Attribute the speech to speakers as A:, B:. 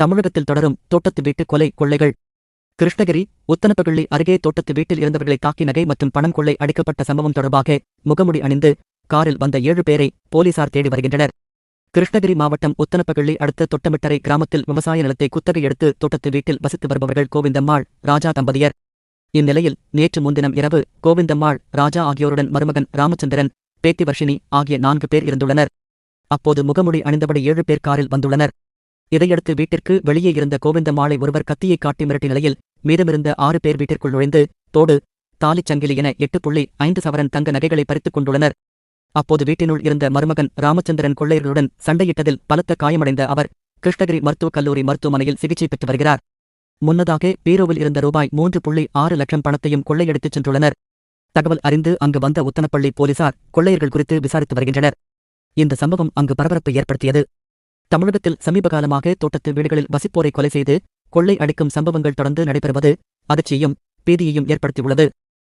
A: தமிழகத்தில் தொடரும் தோட்டத்து வீட்டு கொலை கொள்ளைகள். கிருஷ்ணகிரி உத்தனப்பகள்ளி அருகே தோட்டத்து வீட்டில் இருந்தவர்களை தாக்கி நகை மற்றும் பணம் கொள்ளை அடிக்கப்பட்ட சம்பவம் தொடர்பாக முகமுடி அணிந்து காரில் வந்த ஏழு பேரை போலீசார் தேடி வருகின்றனர். கிருஷ்ணகிரி மாவட்டம் உத்தனப்பகள்ளி அடுத்த தொட்டமிட்டரை கிராமத்தில் விவசாய நிலத்தை குத்தகை எடுத்து தோட்டத்து வீட்டில் வசித்து வருபவர்கள் கோவிந்தம்மாள் ராஜா தம்பதியர். இந்நிலையில் நேற்று முன்தினம் இரவு கோவிந்தம்மாள் ராஜா ஆகியோருடன் மருமகன் ராமச்சந்திரன் பேத்தி வர்ஷினி ஆகிய நான்கு பேர் இருந்துள்ளனர். அப்போது முகமுடி அணிந்தபடி ஏழு பேர் காரில் வந்துள்ளனர். இதையடுத்து வீட்டிற்கு வெளியே இருந்த கோவிந்தம்மாளை ஒருவர் கத்தியை காட்டி மிரட்டிய நிலையில் மீதமிருந்த ஆறு பேர் வீட்டிற்குள் நுழைந்து தோடு தாலிச் சங்கிலி என எட்டு புள்ளி ஐந்து சவரன் தங்க நகைகளை பறித்துக் கொண்டுள்ளனர் அப்போது வீட்டினுள் இருந்த மருமகன் ராமச்சந்திரன் கொள்ளையர்களுடன் சண்டையிட்டதில் பலத்த காயமடைந்த அவர் கிருஷ்ணகிரி மருத்துவக் கல்லூரி மருத்துவமனையில் சிகிச்சை பெற்று வருகிறார். முன்னதாக பீரோவில் இருந்த ரூபாய் மூன்று புள்ளி ஆறு லட்சம் பணத்தையும் கொள்ளையடித்துச் சென்றுள்ளனர். தகவல் அறிந்து அங்கு வந்த உத்தனப்பள்ளி போலீசார் கொள்ளையர்கள் குறித்து விசாரித்து வருகின்றனர். இந்த சம்பவம் அங்கு பரபரப்பை ஏற்படுத்தியது. தமிழகத்தில் சமீபகாலமாக தோட்டத்து வீடுகளில் வசிப்போரை கொலை செய்து கொள்ளை அடிக்கும் சம்பவங்கள் தொடர்ந்து நடைபெறுவது அதிர்ச்சியையும் பீதியையும் ஏற்படுத்தியுள்ளது.